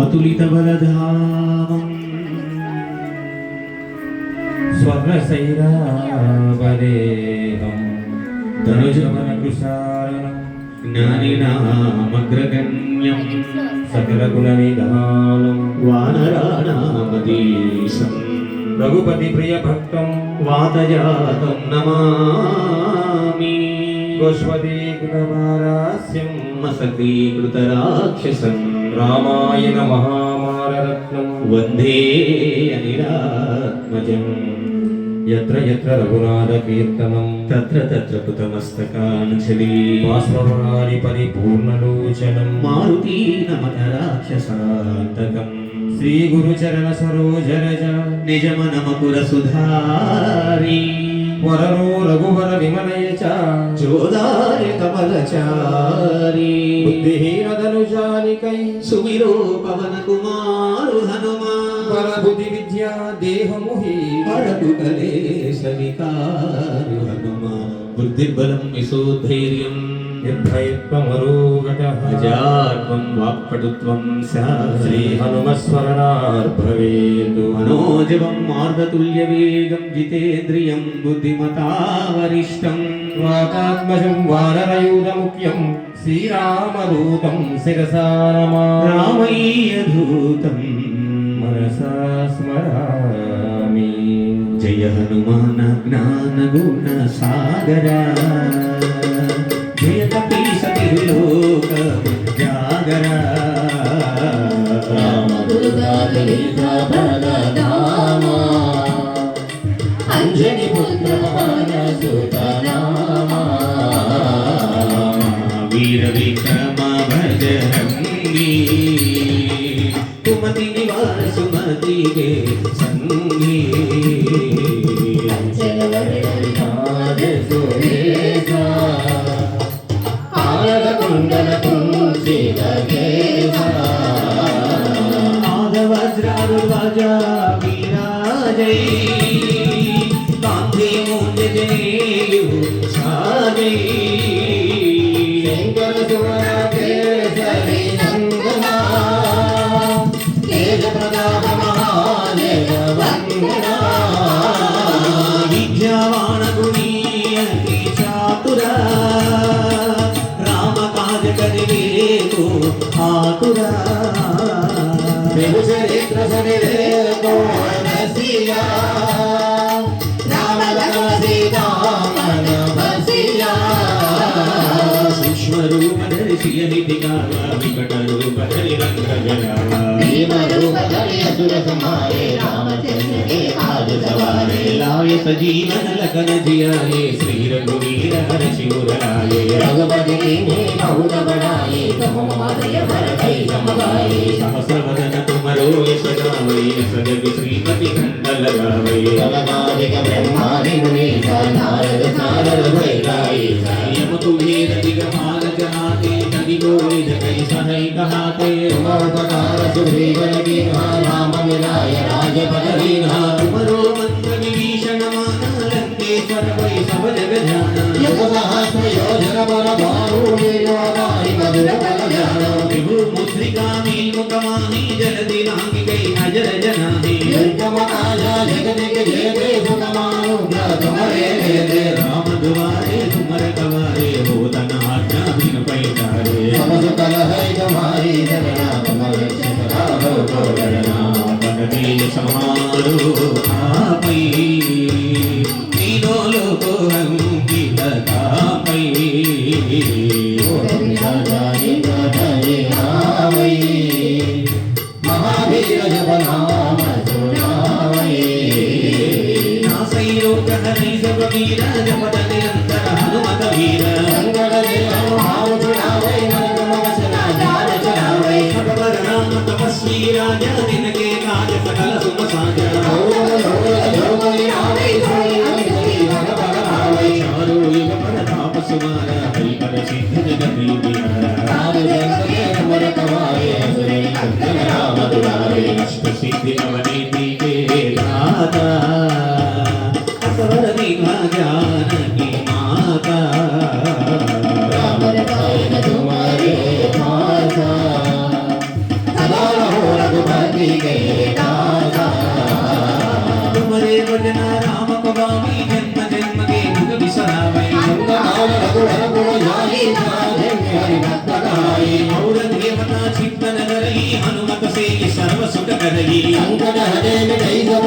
अतुलितबलधामम् स्वर्णशैरावलेहम् धनुजवनकृशालनम् ज्ञानिनामग्रगण्यं सकलकुलनिधानं वानराणामदीशं रघुपतिप्रियभक्तं वातजातं नमामि గోష్పదీకృతమారాస్యం मसकीकृतराक्षसं రామాయణ మహామారరత్నం वन्दे अनिरात्मजम् ఎత్ర ఎత్ర రఘునాథ కీర్తనం तत्र तत्र पुतमस्तकाञ्जलि బాష్పవారి పరిపూర్ణలోచనం मारुती नमत राक्षसान्तकम् శ్రీ గురు చరణ సరోజరజ निजमनमकुरसुधारी వరను రఘువర విమనయచ చోదారి కమలచారి బుద్ధిహీనధనుజానికై. సువిరో పవన కుమారు హనుమా వర బుద్ధి విద్యా దేహముహి. పరదుగలే సవికారు హనుమా బుద్ధిబలం విశోధైర్యం. నిర్భయత్వమరోగతः ప్రజాత్వం వాక్పటుత్వం స శ్రీహనుమస్మరణార్భవేతు మనోజవం మార్గతుల్యవేగం జితేంద్రియం బుద్ధిమతావరిష్టం. వాకాత్మజం వారరయూరముఖ్యం శ్రీరామదూతం శిరసారమా రామయ్యధూతం మనసా స్మరామి. జయ హనుమాన జ్ఞాన సాగరా. లలిత ప్రదనామ అంజని పుత్ర సుతనామ. వీర విక్రమ భజరంగి కుమతి ध्वजा विराजै कान्ते मोददेयुः साजै शङ्करसुरके सरे नन्दना तेजप्रदापमहादेव वन्दना विद्यावाणगुणीयति चातुरा रामकाजकरिवेतु आतुरा చరిత్ర సునిరేతో బసియా రామ లక్ష్మణ సీతామణ బసియా సూక్ష్మ రూప ధరిసియ నిధి కామ వికట రూప ధరి రంగ జనామ భీమ రూప ధరి అసుర సంహారే రామచంద్ర కే ఆజ సవారే లాయ సజీవన లగన జియాయే శ్రీ రఘువీర హర శివురాయే రఘుపతి నే మౌన బడాయే తమ మాదయ భరతై సమగాయే సహస్రవదన डोले सजावई सजग श्रीमती खंड लगावई अलगारिक ब्रह्मादि मुनीसा नारद नारद भैराई यम तुहे रतिक मान जनाते नदि गोरे जगई सहै कहाते उमापकार सुग्रीवन की राम मिलाय राज पदवीना उपरो मंत्र विभीषण माना लंके सर्वै सब जग ध्याना यम सहस्र योजन पर भानु लीला नारी मधुर पद ज्ञान विभु मुद्रिकामी దుఃఖమాని జగదినామికై అజర జనాని దుఃఖమతాయా జగదికి జయదే సుఖమానుగ్ర తుమరే వేదే రామ దువారే తుమర కవారే భూతన ఆజ్ఞా వినుపై తారే సమసు కలహై తుమారి జగనా తుమరే శిఖరా భవ జగనా పదవీ సమారో శుభ సిద్ధి నవనీతి దాతా భజన రామ పవామి జన్మ జన్మ కే యుగ విసరామై సంగమాన రఘువర గుణయాయి దేవి హరి భక్తనాయి మౌర దేవత చింతన నరయి హనుమత సేయి సర్వ సుఖ కరయి సంకట హదేవి జై గమ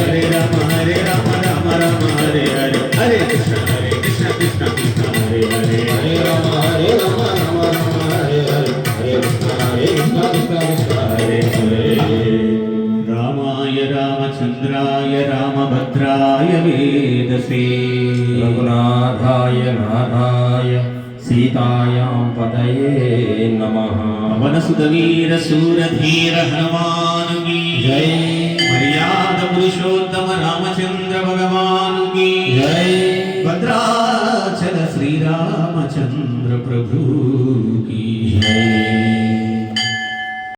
रामाय रामचन्द्राय रामभद्राय वेदसे। रघुनाथाय नाथाय सीतायां पतये नमः। पवनसुतवीर सूरधीर हनुमान की जय। मर्याद पुरुषोत्तम रामचंद्र भगवान की जय। भद्राचल श्री रामचंद्र प्रभु की